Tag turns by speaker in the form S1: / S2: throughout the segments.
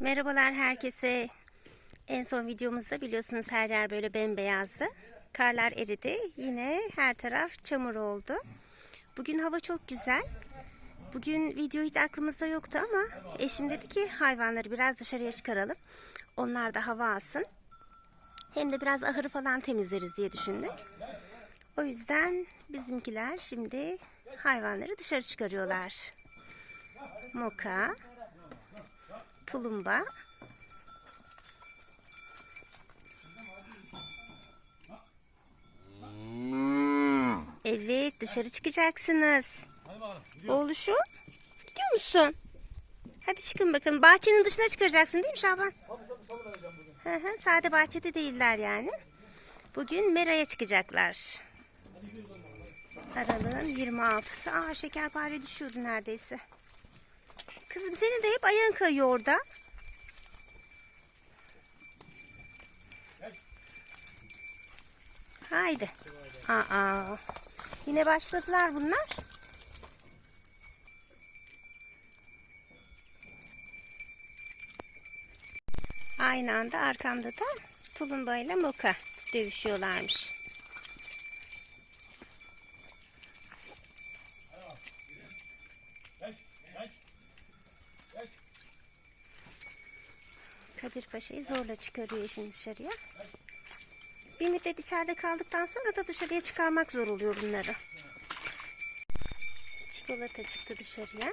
S1: Merhabalar herkese. En son videomuzda biliyorsunuz her yer böyle bembeyazdı. Karlar eridi. Yine her taraf çamur oldu. Bugün hava çok güzel. Bugün video hiç aklımızda yoktu ama eşim dedi ki hayvanları biraz dışarıya çıkaralım. Onlar da hava alsın. Hem de biraz ahırı falan temizleriz diye düşündük. O yüzden bizimkiler şimdi hayvanları dışarı çıkarıyorlar. Moka, tulumba. Evet dışarı çıkacaksınız. Oğluşum gidiyor musun? Hadi çıkın bakalım. Bahçenin dışına çıkaracaksın değil mi Şaban? Hı hı, sade bahçede değiller yani. Bugün Mera'ya çıkacaklar. Aralığın 26'sı. Aa şekerpare düşüyordu neredeyse. Kızım senin de hep ayağın kayıyor orada. Haydi. Aa, yine başladılar bunlar. Aynı anda arkamda da Tulumba ile Moka dövüşüyorlarmış. Paşa'yı zorla çıkarıyor işin dışarıya. Bir müddet içeride kaldıktan sonra da dışarıya çıkarmak zor oluyor bunları. Çikolata çıktı dışarıya.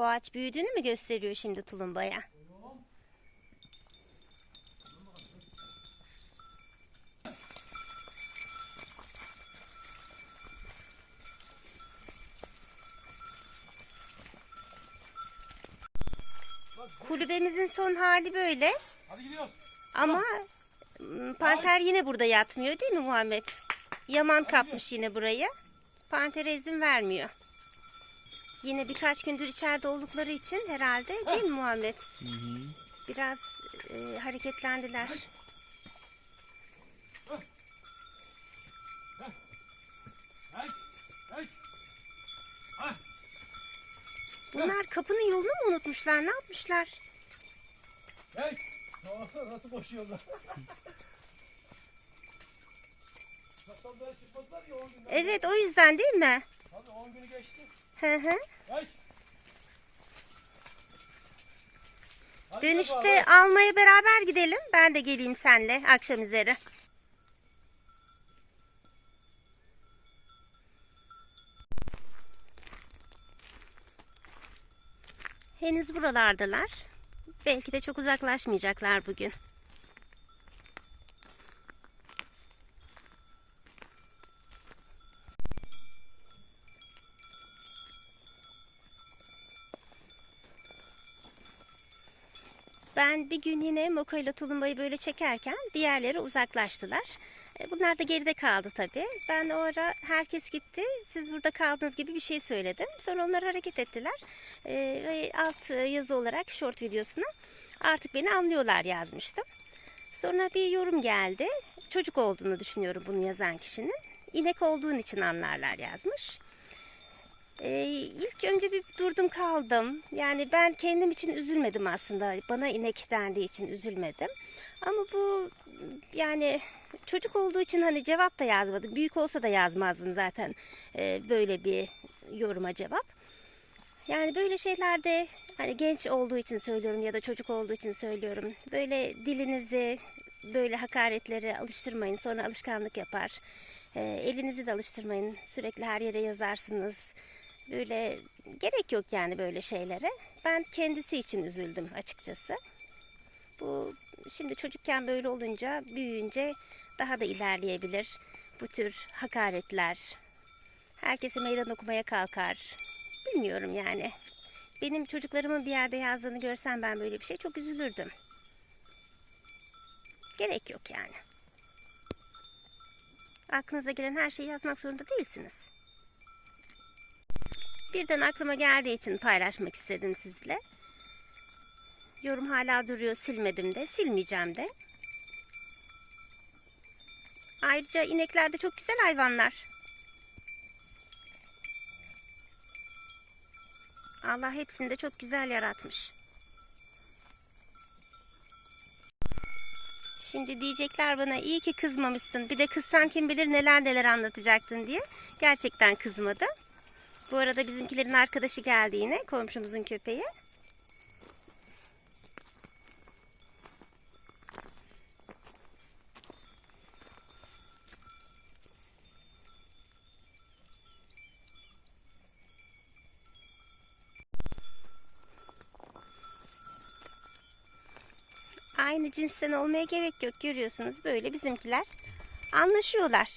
S1: Bu ağaç büyüdüğünü mü gösteriyor şimdi tulumbaya? Kulübemizin son hali böyle.
S2: Hadi gidiyoruz.
S1: Ama m, panter yine burada yatmıyor değil mi Muhammed? Yaman kapmış yine burayı. Pantere izin vermiyor. Yine birkaç gündür içeride oldukları için herhalde değil mi Muhammed? Biraz e, hareketlendiler. Bunlar kapının yolunu mu unutmuşlar? Ne yapmışlar?
S2: hey. Baksana nasıl koşuyorlar. Çoktan beri çıkmadılar ya 10 günden.
S1: Evet o yüzden değil mi?
S2: Tabii 10 günü geçti.
S1: Hı hı. Dönüşte almaya beraber gidelim. Ben de geleyim senle akşam üzeri. Henüz buralardalar. Belki de çok uzaklaşmayacaklar bugün. Ben bir gün yine Moka ile Tulumbayı böyle çekerken diğerleri uzaklaştılar. E, Bunlar da geride kaldı tabii. Ben o ara herkes gitti. Siz burada kaldınız gibi bir şey söyledim. Sonra onlar hareket ettiler. E, ve alt yazı olarak short videosuna artık beni anlıyorlar yazmıştım. Sonra bir yorum geldi. Çocuk olduğunu düşünüyorum bunu yazan kişinin. İnek olduğun için anlarlar yazmış. Ee, ilk önce bir durdum kaldım. Yani ben kendim için üzülmedim aslında. Bana inek dendiği için üzülmedim. Ama bu yani çocuk olduğu için hani cevap da yazmadım. Büyük olsa da yazmazdım zaten e, böyle bir yoruma cevap. Yani böyle şeylerde hani genç olduğu için söylüyorum ya da çocuk olduğu için söylüyorum. Böyle dilinizi böyle hakaretlere alıştırmayın. Sonra alışkanlık yapar. E, elinizi de alıştırmayın. Sürekli her yere yazarsınız. Böyle gerek yok yani böyle şeylere. Ben kendisi için üzüldüm açıkçası. Bu şimdi çocukken böyle olunca büyüyünce daha da ilerleyebilir. Bu tür hakaretler. Herkese meydan okumaya kalkar. Bilmiyorum yani. Benim çocuklarımın bir yerde yazdığını görsem ben böyle bir şey çok üzülürdüm. Gerek yok yani. Aklınıza gelen her şeyi yazmak zorunda değilsiniz. Birden aklıma geldiği için paylaşmak istedim sizle. Yorum hala duruyor silmedim de silmeyeceğim de. Ayrıca inekler de çok güzel hayvanlar. Allah hepsini de çok güzel yaratmış. Şimdi diyecekler bana iyi ki kızmamışsın. Bir de kızsan kim bilir neler neler anlatacaktın diye. Gerçekten kızmadı. Bu arada bizimkilerin arkadaşı geldi yine. Komşumuzun köpeği. Aynı cinsten olmaya gerek yok. Görüyorsunuz böyle bizimkiler anlaşıyorlar.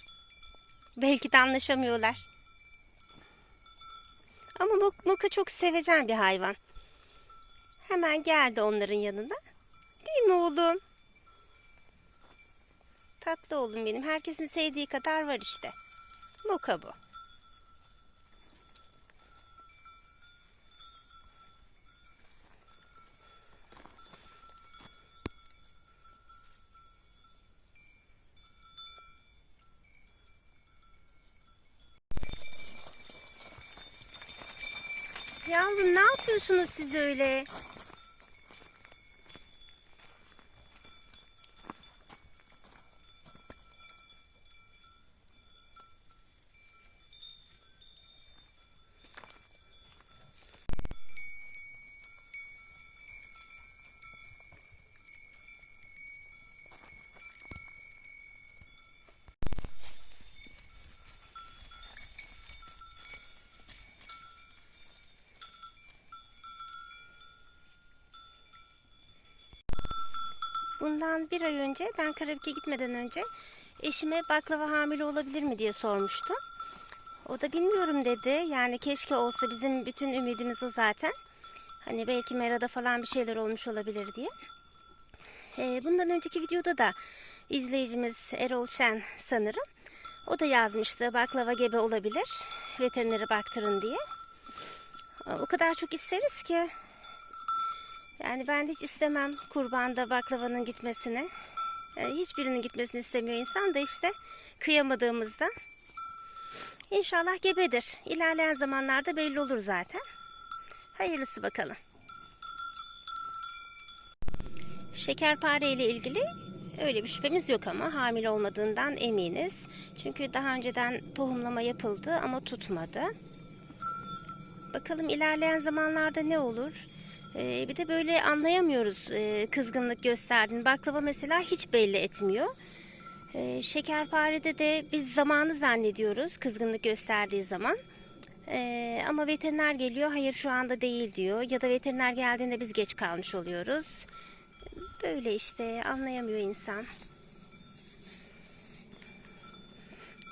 S1: Belki de anlaşamıyorlar. Ama Muk- Muka çok sevecen bir hayvan. Hemen geldi onların yanına. Değil mi oğlum? Tatlı oğlum benim. Herkesin sevdiği kadar var işte. Muka bu. Yavrum ne yapıyorsunuz siz öyle? Bundan bir ay önce ben Karabük'e gitmeden önce eşime baklava hamile olabilir mi diye sormuştum. O da bilmiyorum dedi. Yani keşke olsa bizim bütün ümidimiz o zaten. Hani belki Mera'da falan bir şeyler olmuş olabilir diye. Ee, bundan önceki videoda da izleyicimiz Erol Şen sanırım. O da yazmıştı baklava gebe olabilir. Veterinere baktırın diye. O kadar çok isteriz ki yani ben hiç istemem kurbanda baklavanın gitmesini. Yani hiçbirinin gitmesini istemiyor insan da işte kıyamadığımızda. İnşallah gebedir. İlerleyen zamanlarda belli olur zaten. Hayırlısı bakalım. Şekerpare ile ilgili öyle bir şüphemiz yok ama hamile olmadığından eminiz. Çünkü daha önceden tohumlama yapıldı ama tutmadı. Bakalım ilerleyen zamanlarda ne olur? Ee, bir de böyle anlayamıyoruz e, kızgınlık gösterdiğini. Baklava mesela hiç belli etmiyor. Ee, şekerparede de biz zamanı zannediyoruz kızgınlık gösterdiği zaman. Ee, ama veteriner geliyor hayır şu anda değil diyor. Ya da veteriner geldiğinde biz geç kalmış oluyoruz. Böyle işte anlayamıyor insan.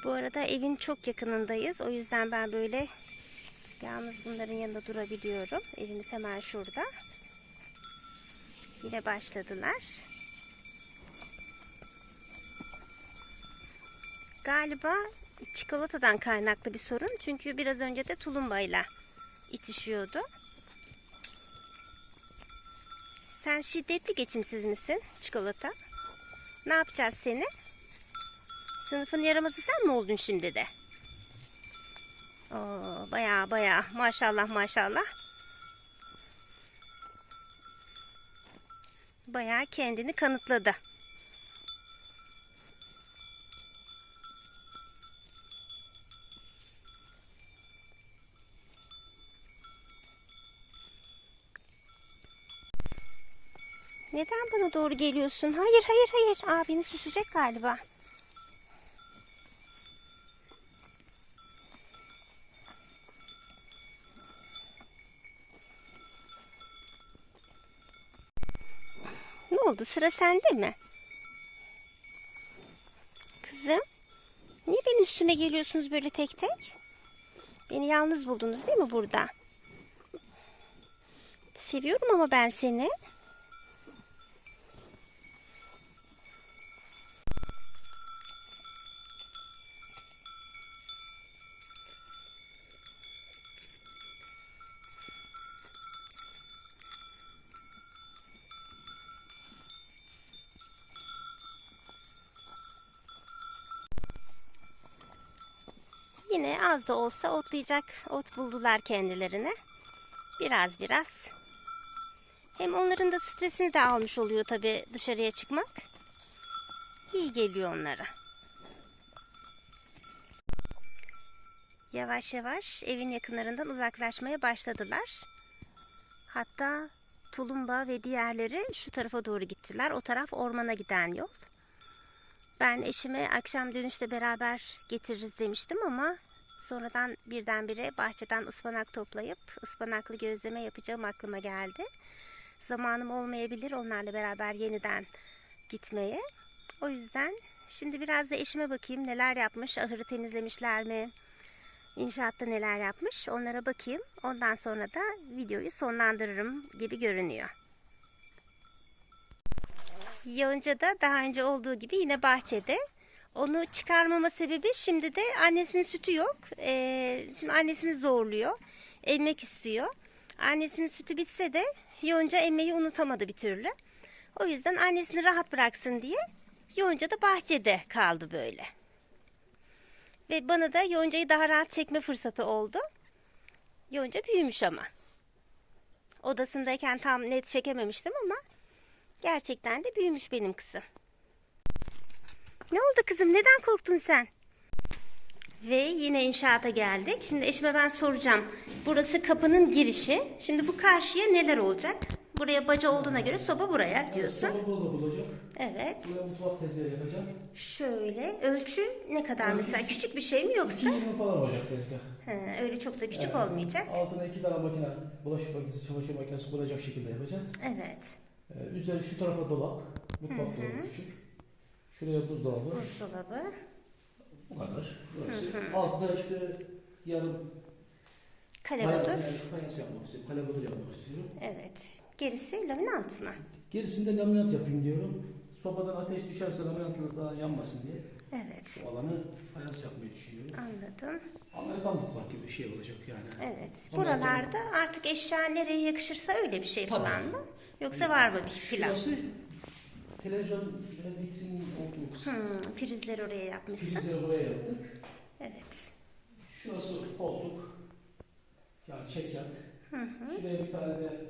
S1: Bu arada evin çok yakınındayız. O yüzden ben böyle Yalnız bunların yanında durabiliyorum. Evimiz hemen şurada. Yine başladılar. Galiba çikolatadan kaynaklı bir sorun. Çünkü biraz önce de tulumbayla itişiyordu. Sen şiddetli geçimsiz misin çikolata? Ne yapacağız seni? Sınıfın yaramazı sen mi oldun şimdi de? Baya baya maşallah maşallah. Baya kendini kanıtladı. Neden bana doğru geliyorsun? Hayır hayır hayır. Abini süsecek galiba. Oldu? Sıra sende mi? Niye benim üstüme geliyorsunuz böyle tek tek? Beni yalnız buldunuz değil mi burada? Seviyorum ama ben seni. Yine az da olsa otlayacak ot buldular kendilerine. Biraz biraz. Hem onların da stresini de almış oluyor tabii dışarıya çıkmak. İyi geliyor onlara. Yavaş yavaş evin yakınlarından uzaklaşmaya başladılar. Hatta tulumba ve diğerleri şu tarafa doğru gittiler. O taraf ormana giden yol. Ben eşime akşam dönüşte beraber getiririz demiştim ama sonradan birdenbire bahçeden ıspanak toplayıp ıspanaklı gözleme yapacağım aklıma geldi. Zamanım olmayabilir onlarla beraber yeniden gitmeye. O yüzden şimdi biraz da eşime bakayım neler yapmış, ahırı temizlemişler mi, inşaatta neler yapmış onlara bakayım. Ondan sonra da videoyu sonlandırırım gibi görünüyor. Yonca da daha önce olduğu gibi yine bahçede. Onu çıkarmama sebebi şimdi de annesinin sütü yok. Ee, şimdi annesini zorluyor. Emmek istiyor. Annesinin sütü bitse de Yonca emmeyi unutamadı bir türlü. O yüzden annesini rahat bıraksın diye Yonca da bahçede kaldı böyle. Ve bana da Yonca'yı daha rahat çekme fırsatı oldu. Yonca büyümüş ama. Odasındayken tam net çekememiştim ama Gerçekten de büyümüş benim kızım. Ne oldu kızım? Neden korktun sen? Ve yine inşaata geldik. Şimdi eşime ben soracağım. Burası kapının girişi. Şimdi bu karşıya neler olacak? Buraya baca olduğuna göre soba buraya diyorsun.
S2: Soba dolap olacak.
S1: Evet.
S2: Buraya mutfak tezgahı yapacağım.
S1: Şöyle ölçü ne kadar mesela? Küçük bir şey mi yoksa?
S2: 220 falan olacak tezgah.
S1: He, öyle çok da küçük
S2: Evet.
S1: olmayacak.
S2: Altına iki tane makine, bulaşık makinesi, çamaşır makinesi koyacak şekilde yapacağız.
S1: Evet.
S2: Ee, üzeri şu tarafa dolap, mutfak dolabı küçük. Şuraya buzdolabı.
S1: Buzdolabı.
S2: Bu kadar. Burası. Altta işte yarım
S1: Kalebadır.
S2: fayans yapmak istiyorum. Kalebadır yapmak istiyorum.
S1: Evet. Gerisi laminant mı?
S2: Gerisinde laminat yapayım diyorum. Sobadan ateş düşerse laminatla daha yanmasın diye.
S1: Evet.
S2: Bu alanı fayans yapmayı düşünüyorum.
S1: Anladım.
S2: Amerikan mutfak gibi bir şey olacak yani.
S1: Evet.
S2: Ama
S1: Buralarda artık eşya nereye yakışırsa öyle bir şey
S2: Tabii.
S1: falan mı? Yoksa var mı bir plan?
S2: Şurası televizyon ve vitrin olduğu kısım.
S1: Hmm, prizleri oraya yapmışsın.
S2: Prizleri buraya yaptık.
S1: Evet.
S2: Şurası koltuk. Yani çekyat. Şuraya bir tane de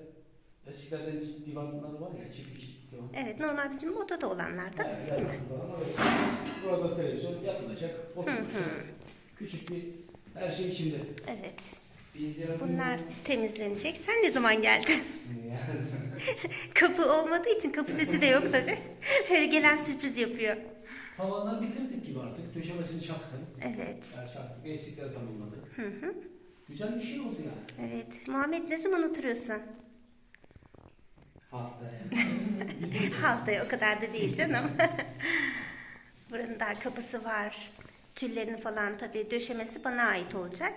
S2: eskilerden divanları var ya çift kişilik divan.
S1: Evet normal bizim odada olanlardan
S2: Evet,
S1: değil mi?
S2: evet. Burada televizyon yatılacak, oturulacak. Küçük bir her şey içinde.
S1: Evet.
S2: Biz yazın
S1: Bunlar temizlenecek. Sen ne zaman geldin? kapı olmadığı için kapı sesi de yok tabi. Öyle gelen sürpriz yapıyor.
S2: Tavanları bitirdik gibi artık. Döşemesini çaktım.
S1: Evet.
S2: Yani çaktık. Eksikleri tamamladık. Güzel bir şey oldu yani.
S1: Evet. Muhammed ne zaman oturuyorsun?
S2: Haftaya.
S1: Haftaya o kadar da değil canım. Buranın daha kapısı var. Tüllerini falan tabii döşemesi bana ait olacak.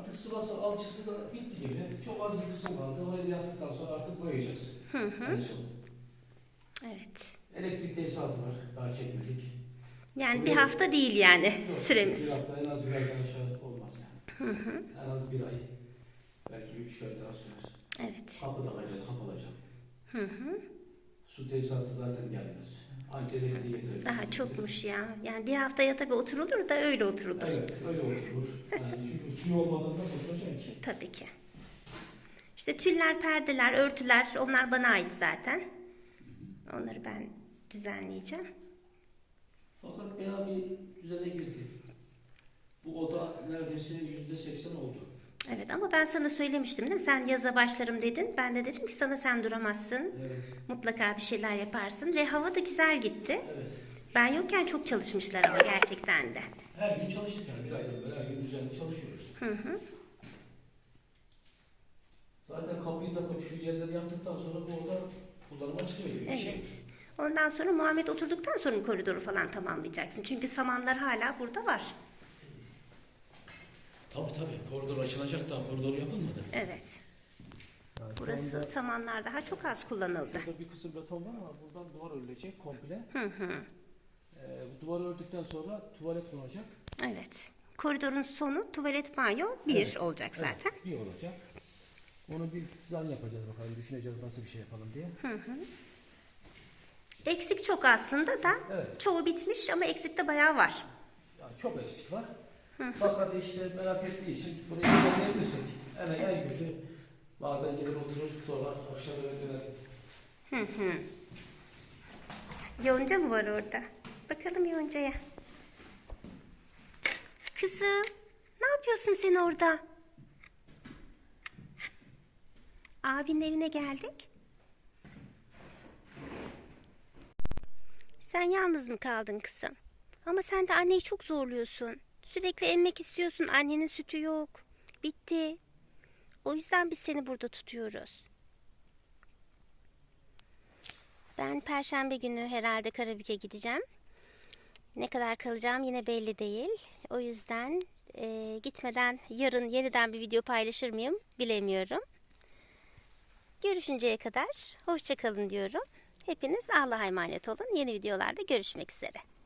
S2: Artık sıvası alçısı da bitti gibi. Çok az bir kısım kaldı. Orayı da yaptıktan sonra artık boyayacağız. En son.
S1: Evet.
S2: Elektrik tesisatı var. Daha çekmedik.
S1: Yani bir hafta değil yani
S2: Yok,
S1: süremiz.
S2: Bir hafta en az bir aydan aşağı olmaz yani. En az bir ay. Belki üç ay daha sürer.
S1: Evet.
S2: Kapı takacağız, kapı alacağım.
S1: Hı hı.
S2: Su tesisatı zaten gelmez.
S1: Daha çokmuş ya. Yani bir haftaya tabii oturulur da öyle oturulur.
S2: Evet, öyle olur. Yani çünkü su olmadan nasıl oturacaksın ki?
S1: Tabii ki. İşte tüller, perdeler, örtüler onlar bana ait zaten. Onları ben düzenleyeceğim.
S2: Fakat bayağı bir düzene girdi. Bu oda neredeyse yüzde seksen oldu.
S1: Evet ama ben sana söylemiştim değil mi? Sen yaza başlarım dedin. Ben de dedim ki sana sen duramazsın.
S2: Evet,
S1: Mutlaka bir şeyler yaparsın. Ve hava da güzel gitti.
S2: evet.
S1: Ben yokken çok çalışmışlar ama gerçekten de.
S2: Her gün çalıştık yani bir aydan beri her gün düzenli çalışıyoruz.
S1: Hı hı.
S2: Zaten kapıyı takıp şu yerleri yaptıktan sonra bu oda kullanıma çıkıyor gibi bir şey.
S1: Evet. Ondan sonra Muhammed oturduktan sonra koridoru falan tamamlayacaksın. Çünkü samanlar hala burada var.
S2: Tabii tabii. Koridor açılacak daha koridor yapılmadı.
S1: Evet.
S2: Yani
S1: Burası
S2: anda
S1: samanlar daha çok az kullanıldı.
S2: Burada bir kısım beton var ama buradan duvar örülecek komple.
S1: Hı hı.
S2: Ee, bu duvar ördükten sonra tuvalet konacak.
S1: Evet. Koridorun sonu tuvalet banyo bir
S2: Evet,
S1: olacak
S2: Evet,
S1: zaten.
S2: bir olacak. Onu bir zan yapacağız bakalım. Düşüneceğiz nasıl bir şey yapalım diye.
S1: Eksik çok aslında da
S2: Evet.
S1: çoğu bitmiş ama eksik de bayağı var.
S2: Yani çok eksik var. Fakat işte merak ettiği için burayı ilerleyebilirsek. En, en kötü bazen gelir oturur sonra akşam eve döner.
S1: Hı hı. Yonca mı var orada? Bakalım yoncaya. Kızım, ne yapıyorsun sen orada? Abinin evine geldik. Sen yalnız mı kaldın kızım? Ama sen de anneyi çok zorluyorsun. Sürekli emmek istiyorsun. Annenin sütü yok. Bitti. O yüzden biz seni burada tutuyoruz. Ben perşembe günü herhalde Karabük'e gideceğim. Ne kadar kalacağım yine belli değil. O yüzden e, gitmeden yarın yeniden bir video paylaşır mıyım bilemiyorum. Görüşünceye kadar hoşça kalın diyorum. Hepiniz Allah'a emanet olun. Yeni videolarda görüşmek üzere.